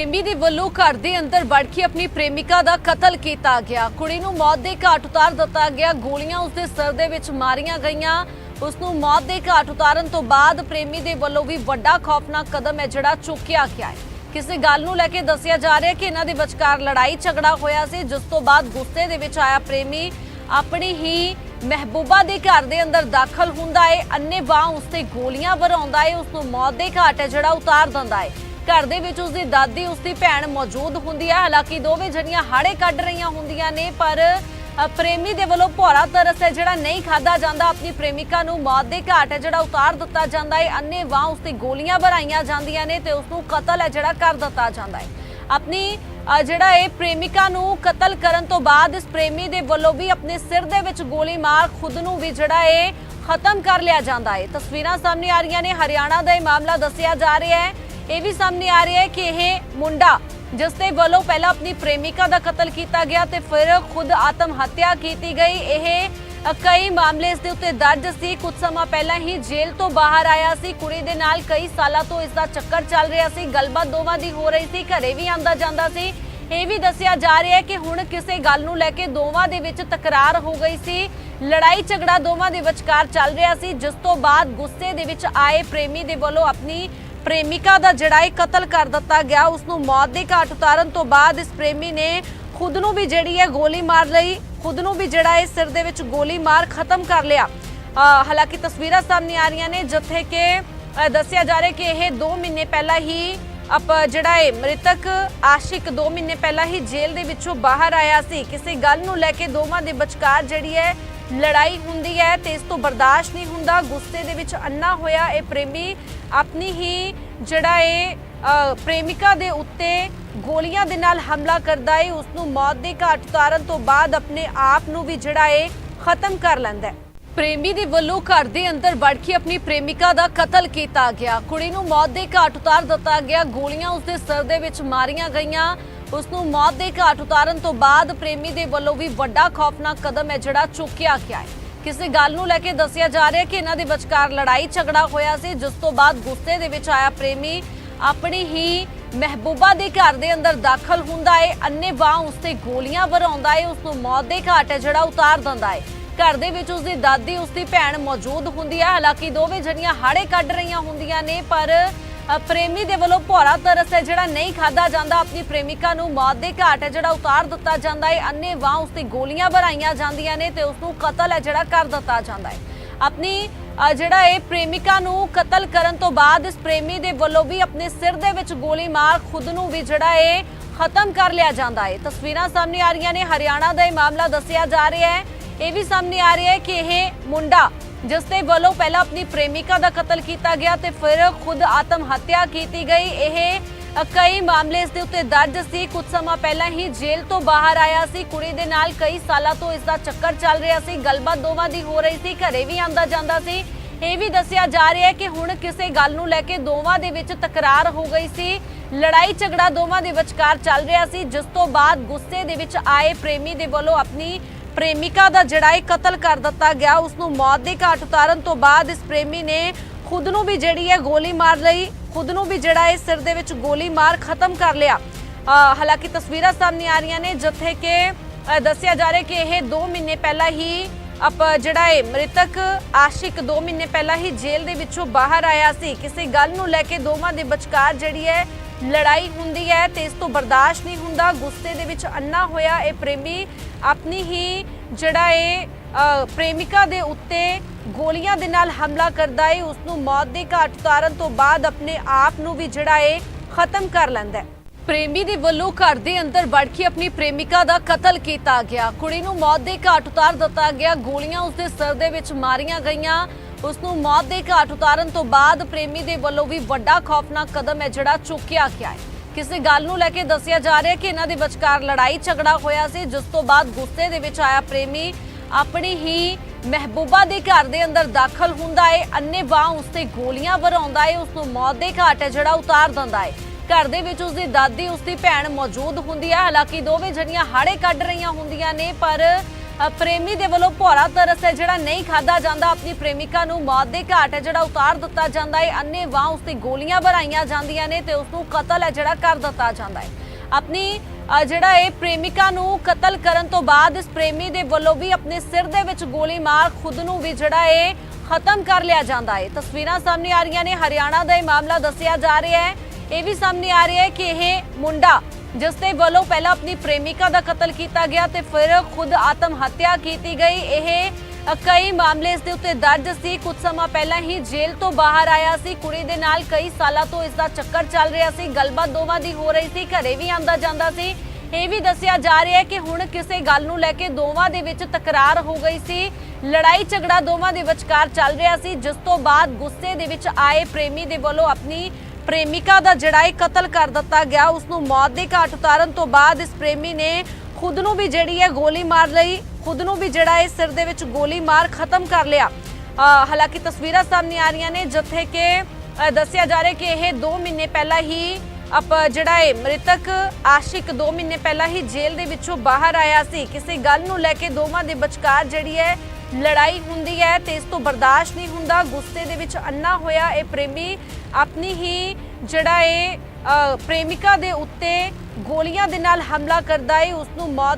ਪ੍ਰੇਮੀ ਦੇ ਵੱਲੋਂ ਘਰ ਦੇ ਅੰਦਰ ਵੜ ਕੇ ਆਪਣੀ ਪ੍ਰੇਮਿਕਾ ਦਾ ਕਤਲ ਕੀਤਾ ਗਿਆ। ਕੁੜੀ ਨੂੰ ਮੌਤ ਦੇ ਘਾਟ ਉਤਾਰ ਦਿੱਤਾ ਗਿਆ। ਗੋਲੀਆਂ ਉਸਦੇ ਸਿਰ ਦੇ ਵਿੱਚ ਮਾਰੀਆਂ ਗਈਆਂ। ਉਸ ਨੂੰ ਮੌਤ ਦੇ ਘਾਟ ਉਤਾਰਨ ਤੋਂ ਬਾਅਦ ਪ੍ਰੇਮੀ ਦੇ ਵੱਲੋਂ ਵੀ ਵੱਡਾ ਖੌਫਨਾਕ ਕਦਮ ਹੈ ਜਿਹੜਾ ਚੁੱਕਿਆ ਗਿਆ ਹੈ। ਕਿਸੇ ਗੱਲ ਨੂੰ ਲੈ ਕੇ ਦੱਸਿਆ ਜਾ ਰਿਹਾ ਕਿ ਇਹਨਾਂ ਦੇ ਵਿਚਕਾਰ ਲੜਾਈ ਝਗੜਾ ਹੋਇਆ ਸੀ, ਜਿਸ ਤੋਂ ਬਾਅਦ ਗੁੱਸੇ ਦੇ ਵਿੱਚ ਆਇਆ ਪ੍ਰੇਮੀ ਆਪਣੀ ਹੀ ਮਹਿਬੂਬਾ ਦੇ ਘਰ ਦੇ ਅੰਦਰ ਦਾਖਲ ਹੁੰਦਾ ਹੈ। ਅੰਨੇ ਬਾਹ ਉਸ ਤੇ ਗੋਲੀਆਂ ਵਰਾਉਂਦਾ ਹੈ। ਉਸ ਨੂੰ ਮੌਤ ਦੇ ਘਾਟ ਹੈ ਜਿਹੜਾ ਉਤਾਰ ਦਿੰਦਾ ਹੈ। ਘਰ ਦੇ ਵਿੱਚ ਉਸ ਦੀ ਦਾਦੀ ਉਸ ਦੀ ਭੈਣ ਮੌਜੂਦ ਹੁੰਦੀ ਹੈ। ਹਾਲਾਂਕਿ ਦੋਵੇਂ ਜਣੀਆਂ ਹਾੜੇ ਕੱਢ ਰਹੀਆਂ ਹੁੰਦੀਆਂ ਨੇ, ਪਰ ਪ੍ਰੇਮੀ ਦੇ ਵੱਲੋਂ ਭੋਰਾ ਤਰਸ ਹੈ, ਜਿਹੜਾ ਨਹੀਂ ਖਾਦਾ ਜਾਂਦਾ। ਆਪਣੀ ਪ੍ਰੇਮਿਕਾ ਨੂੰ ਮੌਤ ਦੇ ਘਾਟ ਹੈ, ਜਿਹੜਾ ਉਤਾਰ ਦਿੱਤਾ ਜਾਂਦਾ ਹੈ। ਅੰਨੇ ਵਾਹ ਉਸ ਤੇ ਗੋਲੀਆਂ ਭਰਾਈਆਂ ਜਾਂਦੀਆਂ ਨੇ ਤੇ ਉਸ ਨੂੰ ਕਤਲ ਹੈ, ਜਿਹੜਾ ਕਰ ਦਿੱਤਾ ਜਾਂਦਾ ਹੈ। ਆਪਣੀ ਜਿਹੜਾ ਇਹ ਪ੍ਰੇਮਿਕਾ ਨੂੰ ਕਤਲ ਕਰਨ ਤੋਂ ਬਾਅਦ ਇਸ ਪ੍ਰੇਮੀ ਦੇ ਵੱਲੋਂ ਵੀ ਆਪਣੇ ਸਿਰ ਦੇ ਵਿੱਚ ਗੋਲੀ ਮਾਰ ਖੁਦ ਨੂੰ ਵੀ ਜਿਹੜਾ ਇਹ ਖਤਮ ਕਰ ਲਿਆ ਜਾਂਦਾ ਹੈ। ਤਸਵੀਰਾਂ ਸਾਹਮਣੇ ਆ ਰਹੀਆਂ ਨੇ। ਹਰਿਆਣਾ ਦਾ ਇਹ ਮਾਮਲਾ ਦੱਸਿਆ ਜਾ ਰਿਹਾ ਹੈ ਇਹ ਵੀ ਸਾਹਮਣੇ ਆ ਰਿਹਾ ਹੈ ਕਿ ਇਹ ਮੁੰਡਾ, ਜਿਸ ਦੇ ਵੱਲੋਂ ਪਹਿਲਾਂ ਆਪਣੀ ਪ੍ਰੇਮਿਕਾ ਦਾ ਕਤਲ ਕੀਤਾ ਗਿਆ ਤੇ ਫਿਰ ਖੁਦ ਆਤਮ ਹੱਤਿਆ ਕੀਤੀ ਗਈ। ਇਹ ਕਈ ਮਾਮਲੇ ਇਸ ਦੇ ਉੱਤੇ ਦਰਜ ਸੀ। ਕੁਝ ਸਮਾਂ ਪਹਿਲਾਂ ਹੀ ਜੇਲ੍ਹ ਤੋਂ ਬਾਹਰ ਆਇਆ ਸੀ। ਕੁੜੀ ਦੇ ਨਾਲ ਕਈ ਸਾਲਾਂ ਤੋਂ ਇਸ ਦਾ ਚੱਕਰ ਚੱਲ ਰਿਹਾ ਸੀ। ਗੱਲਬਾਤ ਦੋਵਾਂ ਦੀ ਹੋ ਰਹੀ ਸੀ। ਘਰੇ ਵੀ ਆਂਦਾ ਜਾਂਦਾ ਸੀ। ਇਹ ਵੀ ਦੱਸਿਆ ਜਾ ਰਿਹਾ ਹੈ ਕਿ ਹੁਣ ਕਿਸੇ ਗੱਲ ਨੂੰ ਲੈ ਕੇ ਦੋਵਾਂ ਦੇ ਵਿੱਚ ਤਕਰਾਰ ਹੋ ਗਈ ਸੀ। ਲੜਾਈ ਝਗੜਾ ਦੋਵਾਂ ਦੇ ਵਿਚਕਾਰ ਚੱਲ ਰਿਹਾ ਸੀ। ਜਿਸ ਤੋਂ ਬਾਅਦ ਗੁੱਸੇ ਦੇ ਵਿੱਚ ਆਏ ਪ੍ਰੇਮੀ ਦੇ ਵੱਲੋਂ ਆਪਣੀ ਪ੍ਰੇਮਿਕਾ ਦਾ ਜਿਹੜਾ ਇਹ ਕਤਲ ਕਰ ਦਿੱਤਾ ਗਿਆ ਉਸ ਨੂੰ ਮੌਤ ਦੇ ਘਾਟ ਉਤਾਰਨ ਤੋਂ ਬਾਅਦ ਇਸ ਪ੍ਰੇਮੀ ਨੇ ਖੁਦ ਨੂੰ ਵੀ ਜਿਹੜੀ ਹੈ ਗੋਲੀ ਮਾਰ ਲਈ, ਖੁਦ ਨੂੰ ਵੀ ਜਿਹੜਾ ਇਹ ਸਿਰ ਦੇ ਵਿੱਚ ਗੋਲੀ ਮਾਰ ਖਤਮ ਕਰ ਲਿਆ। ਹਾਲਾਂਕਿ ਤਸਵੀਰਾਂ ਸਾਹਮਣੇ ਆ ਰਹੀਆਂ ਨੇ, ਜਿੱਥੇ ਕਿ ਦੱਸਿਆ ਜਾ ਰਿਹਾ ਕਿ ਇਹ 2 ਮਹੀਨੇ ਪਹਿਲਾਂ ਹੀ ਅਪ, ਜਿਹੜਾ ਇਹ ਮ੍ਰਿਤਕ ਆਸ਼ਿਕ 2 ਮਹੀਨੇ ਪਹਿਲਾਂ ਹੀ ਜੇਲ੍ਹ ਦੇ ਵਿੱਚੋਂ ਬਾਹਰ ਆਇਆ ਸੀ। ਕਿਸੇ ਗੱਲ ਨੂੰ ਲੈ ਕੇ ਦੋਵਾਂ ਦੇ ਵਿਚਕਾਰ ਜਿਹੜੀ ਹੈ ਲੜਾਈ ਹੁੰਦੀ ਹੈ ਤੇ ਇਸ ਤੋਂ ਬਰਦਾਸ਼ਤ ਨਹੀਂ ਹੁੰਦਾ। ਗੁੱਸੇ ਦੇ ਵਿੱਚ ਅੰਨਾ ਹੋਇਆ ਇਹ ਪ੍ਰੇਮੀ। ਆਪਣੀ ਹੀ ਜਿਹੜਾ ਇਹ ਪ੍ਰੇਮਿਕਾ ਦੇ ਉੱਤੇ ਗੋਲੀਆਂ ਦੇ ਨਾਲ ਹਮਲਾ ਕਰਦਾ ਹੈ ਉਸ ਨੂੰ ਮੌਤ ਦੇ ਘਾਟ ਉਤਾਰਨ ਤੋਂ ਬਾਅਦ ਆਪਣੇ ਆਪ ਨੂੰ ਵੀ ਜਿਹੜਾ ਹੈ ਖਤਮ ਕਰ ਲੈਂਦਾ ਹੈ ਪ੍ਰੇਮੀ ਦੇ ਵੱਲੋਂ ਘਰ ਦੇ ਅੰਦਰ ਵੜ ਕੇ ਆਪਣੀ ਪ੍ਰੇਮਿਕਾ ਦਾ ਕਤਲ ਕੀਤਾ ਗਿਆ। ਕੁੜੀ ਨੂੰ ਮੌਤ ਦੇ ਘਾਟ ਉਤਾਰ ਦਿੱਤਾ ਗਿਆ। ਗੋਲੀਆਂ ਉਸ ਦੇ ਸਿਰ ਦੇ ਵਿੱਚ ਮਾਰੀਆਂ ਗਈਆਂ। ਉਸ ਨੂੰ ਮੌਤ ਦੇ ਘਾਟ ਉਤਾਰਨ ਤੋਂ ਬਾਅਦ ਪ੍ਰੇਮੀ ਦੇ ਵੱਲੋਂ ਵੀ ਵੱਡਾ ਖੌਫਨਾਕ ਕਦਮ ਹੈ ਜਿਹੜਾ ਚੁੱਕਿਆ ਗਿਆ ਹੈ। ਕਿਸੇ ਗੱਲ ਨੂੰ ਲੈ ਕੇ ਦੱਸਿਆ ਜਾ ਰਿਹਾ ਕਿ ਇਹਨਾਂ ਦੇ ਵਿਚਕਾਰ ਲੜਾਈ ਝਗੜਾ ਹੋਇਆ ਸੀ, ਜਿਸ ਤੋਂ ਬਾਅਦ ਗੁੱਸੇ ਦੇ ਵਿੱਚ ਆਇਆ ਪ੍ਰੇਮੀ ਆਪਣੀ ਹੀ ਮਹਿਬੂਬਾ ਦੇ ਘਰ ਦੇ ਅੰਦਰ ਦਾਖਲ ਹੁੰਦਾ ਏ ਅੰਨੇ ਬਾਹ ਉਸ ਤੇ ਗੋਲੀਆਂ ਭਰਾਉਂਦਾ ਏ ਉਸ ਨੂੰ ਮੌਤ ਦੇ ਘਾਟ ਹੈ ਜਿਹੜਾ ਉਤਾਰ ਦਿੰਦਾ ਹੈ। ਘਰ ਦੇ ਵਿੱਚ ਉਸ ਦੀ ਦਾਦੀ ਉਸ ਦੀ ਭੈਣ ਮੌਜੂਦ ਹੁੰਦੀ ਹੈ। ਹਾਲਾਂਕਿ ਦੋਵੇਂ ਜਣੀਆਂ ਹਾੜੇ ਕੱਢ ਰਹੀਆਂ ਹੁੰਦੀਆਂ ਨੇ, ਪਰ ਪ੍ਰੇਮੀ ਦੇ ਵੱਲੋਂ ਭੋਰਾ ਤਰਸ ਹੈ, ਜਿਹੜਾ ਨਹੀਂ ਖਾਦਾ ਜਾਂਦਾ, ਆਪਣੀ ਪ੍ਰੇਮਿਕਾ ਨੂੰ ਮੌਤ ਦੇ ਘਾਟ ਹੈ, ਜਿਹੜਾ ਉਤਾਰ ਦਿੱਤਾ ਜਾਂਦਾ ਹੈ। ਅੰਨੇ ਵਾਹ ਉਸ ਤੇ ਗੋਲੀਆਂ ਭਰਾਈਆਂ ਜਾਂਦੀਆਂ ਨੇ ਤੇ ਉਸ ਨੂੰ ਕਤਲ ਹੈ, ਜਿਹੜਾ ਕਰ ਦਿੱਤਾ ਜਾਂਦਾ ਹੈ। ਆਪਣੀ ਜਿਹੜਾ ਇਹ ਪ੍ਰੇਮਿਕਾ ਨੂੰ ਕਤਲ ਕਰਨ ਤੋਂ ਬਾਅਦ ਇਸ ਪ੍ਰੇਮੀ ਦੇ ਵੱਲੋਂ ਵੀ ਆਪਣੇ ਸਿਰ ਦੇ ਵਿੱਚ ਗੋਲੀ ਮਾਰ ਖੁਦ ਨੂੰ ਵੀ ਜਿਹੜਾ ਇਹ ਖਤਮ ਕਰ ਲਿਆ ਜਾਂਦਾ ਹੈ। ਤਸਵੀਰਾਂ ਸਾਹਮਣੇ ਆ ਰਹੀਆਂ ਨੇ। ਹਰਿਆਣਾ ਦਾ ਇਹ ਮਾਮਲਾ ਦੱਸਿਆ ਜਾ ਰਿਹਾ ਹੈ। ਇਹ ਵੀ ਸਾਹਮਣੇ ਆ ਰਿਹਾ ਹੈ ਕਿ ਇਹ ਮੁੰਡਾ ਜਿਸ ਦੇ ਵੱਲੋਂ ਪਹਿਲਾਂ ਆਪਣੀ ਪ੍ਰੇਮਿਕਾ ਦਾ ਕਤਲ ਕੀਤਾ ਗਿਆ ਤੇ ਫਿਰ ਖੁਦ ਆਤਮ ਹੱਤਿਆ ਕੀਤੀ ਗਈ। ਇਹ ਕਈ ਮਾਮਲੇ ਇਸ ਦੇ ਉੱਤੇ ਦਰਜ ਸੀ। ਕੁਝ ਸਮਾਂ ਪਹਿਲਾਂ ਹੀ ਜੇਲ੍ਹ ਤੋਂ ਬਾਹਰ ਆਇਆ ਸੀ। ਕੁੜੀ ਦੇ ਨਾਲ ਕਈ ਸਾਲਾਂ ਤੋਂ ਇਸ ਦਾ ਚੱਕਰ ਚੱਲ ਰਿਹਾ ਸੀ। ਗੱਲਬਾਤ ਦੋਵਾਂ ਦੀ ਹੋ ਰਹੀ ਸੀ। ਘਰੇ ਵੀ ਆਂਦਾ ਜਾਂਦਾ ਸੀ। ਇਹ ਵੀ ਦੱਸਿਆ ਜਾ ਰਿਹਾ ਹੈ ਕਿ ਹੁਣ ਕਿਸੇ ਗੱਲ ਨੂੰ ਲੈ ਕੇ ਦੋਵਾਂ ਦੇ ਵਿੱਚ ਤਕਰਾਰ ਹੋ ਗਈ ਸੀ। ਲੜਾਈ ਝਗੜਾ ਦੋਵਾਂ ਦੇ ਵਿਚਕਾਰ ਚੱਲ ਰਿਹਾ ਸੀ। ਜਿਸ ਤੋਂ ਬਾਅਦ ਗੁੱਸੇ ਦੇ ਵਿੱਚ ਆਏ ਪ੍ਰੇਮੀ ਦੇ ਵੱਲੋਂ ਆਪਣੀ ਪ੍ਰੇਮਿਕਾ ਦਾ ਜਿਹੜਾ ਇਹ ਕਤਲ ਕਰ ਦਿੱਤਾ ਗਿਆ। ਉਸ ਨੂੰ ਮੌਤ ਦੇ ਘਾਟ ਉਤਾਰਨ ਤੋਂ ਬਾਅਦ ਇਸ ਪ੍ਰੇਮੀ ਨੇ ਖੁਦ ਨੂੰ ਵੀ ਜਿਹੜੀ ਹੈ ਗੋਲੀ ਮਾਰ ਲਈ। ਖੁਦ ਨੂੰ ਵੀ ਜਿਹੜਾ ਇਹ ਸਿਰ ਦੇ ਵਿੱਚ ਗੋਲੀ ਮਾਰ ਖਤਮ ਕਰ ਲਿਆ। ਹਾਲਾਂਕਿ ਤਸਵੀਰਾਂ ਸਾਹਮਣੇ ਆ ਰਹੀਆਂ ਨੇ, ਜਿੱਥੇ ਕਿ ਦੱਸਿਆ ਜਾ ਰਿਹਾ ਕਿ ਇਹ 2 ਮਹੀਨੇ ਪਹਿਲਾਂ ਹੀ ਅਪ, ਜਿਹੜਾ ਇਹ ਮ੍ਰਿਤਕ ਆਸ਼ਿਕ 2 ਮਹੀਨੇ ਪਹਿਲਾਂ ਹੀ ਜੇਲ੍ਹ ਦੇ ਵਿੱਚੋਂ ਬਾਹਰ ਆਇਆ ਸੀ। ਕਿਸੇ ਗੱਲ ਨੂੰ ਲੈ ਕੇ ਦੋਵਾਂ ਦੇ ਵਿਚਕਾਰ ਜਿਹੜੀ ਹੈ ਲੜਾਈ ਹੁੰਦੀ ਹੈ ਤੇ ਇਸ ਤੋਂ ਬਰਦਾਸ਼ਤ ਨਹੀਂ ਹੁੰਦਾ। ਗੁੱਸੇ ਦੇ ਵਿੱਚ ਅੰਨਾ ਹੋਇਆ ਇਹ ਪ੍ਰੇਮੀ। ਆਪਣੀ ਹੀ ਜਿਹੜਾ ਇਹ ਪ੍ਰੇਮਿਕਾ ਦੇ ਉੱਤੇ ਗੋਲੀਆਂ ਦੇ ਨਾਲ ਹਮਲਾ ਕਰਦਾ ਹੈ ਉਸ ਨੂੰ ਮੌਤ ਦੇ ਘਾਟ ਉਤਾਰਨ ਤੋਂ ਬਾਅਦ ਆਪਣੇ ਆਪ ਨੂੰ ਵੀ ਜਿਹੜਾ ਇਹ ਖਤਮ ਕਰ ਲੈਂਦਾ ਹੈ ਪ੍ਰੇਮੀ ਦੇ ਵੱਲੋਂ ਘਰ ਦੇ ਅੰਦਰ ਵੜ ਕੇ ਆਪਣੀ ਪ੍ਰੇਮਿਕਾ ਦਾ ਕਤਲ ਕੀਤਾ ਗਿਆ। ਕੁੜੀ ਨੂੰ ਮੌਤ ਦੇ ਘਾਟ ਉਤਾਰ ਦਿੱਤਾ ਗਿਆ। ਗੋਲੀਆਂ ਉਸਦੇ ਸਿਰ ਦੇ ਵਿੱਚ ਮਾਰੀਆਂ ਗਈਆਂ। ਉਸ ਨੂੰ ਮੌਤ ਦੇ ਘਾਟ ਉਤਾਰਨ ਤੋਂ ਬਾਅਦ ਪ੍ਰੇਮੀ ਦੇ ਵੱਲੋਂ ਵੀ ਵੱਡਾ ਖੌਫਨਾਕ ਕਦਮ ਹੈ ਜਿਹੜਾ ਚੁੱਕਿਆ ਗਿਆ ਹੈ। ਕਿਸੇ ਗੱਲ ਨੂੰ ਲੈ ਕੇ ਦੱਸਿਆ ਜਾ ਰਿਹਾ ਕਿ ਇਹਨਾਂ ਦੇ ਵਿਚਕਾਰ ਲੜਾਈ ਝਗੜਾ ਹੋਇਆ ਸੀ, ਜਿਸ ਤੋਂ ਬਾਅਦ ਗੁੱਸੇ ਦੇ ਵਿੱਚ ਆਇਆ ਪ੍ਰੇਮੀ ਆਪਣੀ ਹੀ ਮਹਿਬੂਬਾ ਦੇ ਘਰ ਦੇ ਅੰਦਰ ਦਾਖਲ ਹੁੰਦਾ ਹੈ ਅੰਨੇ ਬਾਹ ਉਸ ਤੇ ਗੋਲੀਆਂ ਭਰਾਉਂਦਾ ਹੈ ਉਸ ਨੂੰ ਮੌਤ ਦੇ ਘਾਟ ਹੈ ਜਿਹੜਾ ਉਤਾਰ ਦਿੰਦਾ ਹੈ। ਘਰ ਦੇ ਵਿੱਚ ਉਸ ਦੀ ਦਾਦੀ ਉਸ ਦੀ ਭੈਣ ਮੌਜੂਦ ਹੁੰਦੀ ਹੈ, ਹਾਲਾਂਕਿ ਦੋਵੇਂ ਜਣੀਆਂ ਹਾੜੇ ਕੱਢ ਰਹੀਆਂ ਹੁੰਦੀਆਂ ਨੇ, ਪਰ ਪ੍ਰੇਮੀ ਦੇ ਵੱਲੋਂ ਭੋਰਾ ਤਰਸ ਹੈ, ਜਿਹੜਾ ਨਹੀਂ ਖਾਦਾ ਜਾਂਦਾ, ਆਪਣੀ ਪ੍ਰੇਮਿਕਾ ਨੂੰ ਮੌਤ ਦੇ ਘਾਟ ਹੈ, ਜਿਹੜਾ ਉਤਾਰ ਦਿੱਤਾ ਜਾਂਦਾ ਹੈ। ਅੰਨੇ ਵਾਹ ਉਸ ਤੇ ਗੋਲੀਆਂ ਭਰਾਈਆਂ ਜਾਂਦੀਆਂ ਨੇ ਤੇ ਉਸ ਨੂੰ ਕਤਲ ਹੈ, ਜਿਹੜਾ ਕਰ ਦਿੱਤਾ ਜਾਂਦਾ ਹੈ। ਆਪਣੀ ਜਿਹੜਾ ਇਹ ਪ੍ਰੇਮਿਕਾ ਨੂੰ ਕਤਲ ਕਰਨ ਤੋਂ ਬਾਅਦ ਇਸ ਪ੍ਰੇਮੀ ਦੇ ਵੱਲੋਂ ਵੀ ਆਪਣੇ ਸਿਰ ਦੇ ਵਿੱਚ ਗੋਲੀ ਮਾਰ ਖੁਦ ਨੂੰ ਵੀ ਜਿਹੜਾ ਇਹ ਖਤਮ ਕਰ ਲਿਆ ਜਾਂਦਾ ਹੈ। ਤਸਵੀਰਾਂ ਸਾਹਮਣੇ ਆ ਰਹੀਆਂ ਨੇ। ਹਰਿਆਣਾ ਦਾ ਇਹ ਮਾਮਲਾ ਦੱਸਿਆ ਜਾ ਰਿਹਾ ਹੈ। ਇਹ ਵੀ ਸਾਹਮਣੇ ਆ ਰਿਹਾ ਹੈ ਕਿ ਇਹ ਮੁੰਡਾ ਜਿਸ ਦੇ ਵੱਲੋਂ ਪਹਿਲਾਂ ਆਪਣੀ ਪ੍ਰੇਮਿਕਾ ਦਾ ਕਤਲ ਕੀਤਾ ਗਿਆ ਤੇ ਫਿਰ ਖੁਦ ਆਤਮ ਹੱਤਿਆ ਕੀਤੀ ਗਈ। ਇਹ ਕਈ ਮਾਮਲੇ ਇਸ ਦੇ ਉੱਤੇ ਦਰਜ ਸੀ। ਕੁਝ ਸਮਾਂ ਪਹਿਲਾਂ ਹੀ ਜੇਲ੍ਹ ਤੋਂ ਬਾਹਰ ਆਇਆ ਸੀ। ਕੁੜੀ ਦੇ ਨਾਲ ਕਈ ਸਾਲਾਂ ਤੋਂ ਇਸ ਦਾ ਚੱਕਰ ਚੱਲ ਰਿਹਾ ਸੀ। ਗੱਲਬਾਤ ਦੋਵਾਂ ਦੀ ਹੋ ਰਹੀ ਸੀ। ਘਰੇ ਵੀ ਆਂਦਾ ਜਾਂਦਾ ਸੀ। ਇਹ ਵੀ ਦੱਸਿਆ ਜਾ ਰਿਹਾ ਹੈ ਕਿ ਹੁਣ ਕਿਸੇ ਗੱਲ ਨੂੰ ਲੈ ਕੇ ਦੋਵਾਂ ਦੇ ਵਿੱਚ ਤਕਰਾਰ ਹੋ ਗਈ ਸੀ। ਲੜਾਈ ਝਗੜਾ ਦੋਵਾਂ ਦੇ ਵਿਚਕਾਰ ਚੱਲ ਰਿਹਾ ਸੀ। ਜਿਸ ਤੋਂ ਬਾਅਦ ਗੁੱਸੇ ਦੇ ਵਿੱਚ ਆਏ ਪ੍ਰੇਮੀ ਦੇ ਵੱਲੋਂ ਆਪਣੀ ਪ੍ਰੇਮਿਕਾ ਦਾ ਜਿਹੜਾ ਇਹ ਕਤਲ ਕਰ ਦਿੱਤਾ ਗਿਆ। ਉਸ ਨੂੰ ਮੌਤ ਦੇ ਘਾਟ ਉਤਾਰਨ ਤੋਂ ਬਾਅਦ ਇਸ ਪ੍ਰੇਮੀ ਨੇ ਖੁਦ ਨੂੰ ਵੀ ਜਿਹੜੀ ਹੈ ਗੋਲੀ ਮਾਰ ਲਈ। ਖੁਦ ਨੂੰ ਵੀ ਜਿਹੜਾ ਇਹ ਸਿਰ ਦੇ ਵਿੱਚ ਗੋਲੀ ਮਾਰ ਖਤਮ ਕਰ ਲਿਆ। ਹਾਲਾਂਕਿ ਤਸਵੀਰਾਂ ਸਾਹਮਣੇ ਆ ਰਹੀਆਂ ਨੇ, ਜਿੱਥੇ ਕਿ ਦੱਸਿਆ ਜਾ ਰਿਹਾ ਕਿ ਇਹ 2 ਮਹੀਨੇ ਪਹਿਲਾਂ ਹੀ ਅਪ, ਜਿਹੜਾ ਹੈ ਮ੍ਰਿਤਕ ਆਸ਼ਿਕ 2 ਮਹੀਨੇ ਪਹਿਲਾਂ ਹੀ ਜੇਲ੍ਹ ਦੇ ਵਿੱਚੋਂ ਬਾਹਰ ਆਇਆ ਸੀ। ਕਿਸੇ ਗੱਲ ਨੂੰ ਲੈ ਕੇ ਦੋਵਾਂ ਦੇ ਵਿਚਕਾਰ ਜਿਹੜੀ ਹੈ ਲੜਾਈ ਹੁੰਦੀ ਹੈ ਤੇ ਇਸ ਤੋਂ ਬਰਦਾਸ਼ਤ ਨਹੀਂ ਹੁੰਦਾ। ਗੁੱਸੇ ਦੇ ਵਿੱਚ ਅੰਨਾ ਹੋਇਆ ਇਹ ਪ੍ਰੇਮੀ। ਆਪਣੀ ਹੀ ਜਿਹੜਾ ਇਹ ਪ੍ਰੇਮਿਕਾ ਦੇ ਉੱਤੇ ਗੋਲੀਆਂ ਦੇ ਨਾਲ ਹਮਲਾ ਕਰਦਾ ਹੈ। ਉਸ ਨੂੰ ਮੌਤ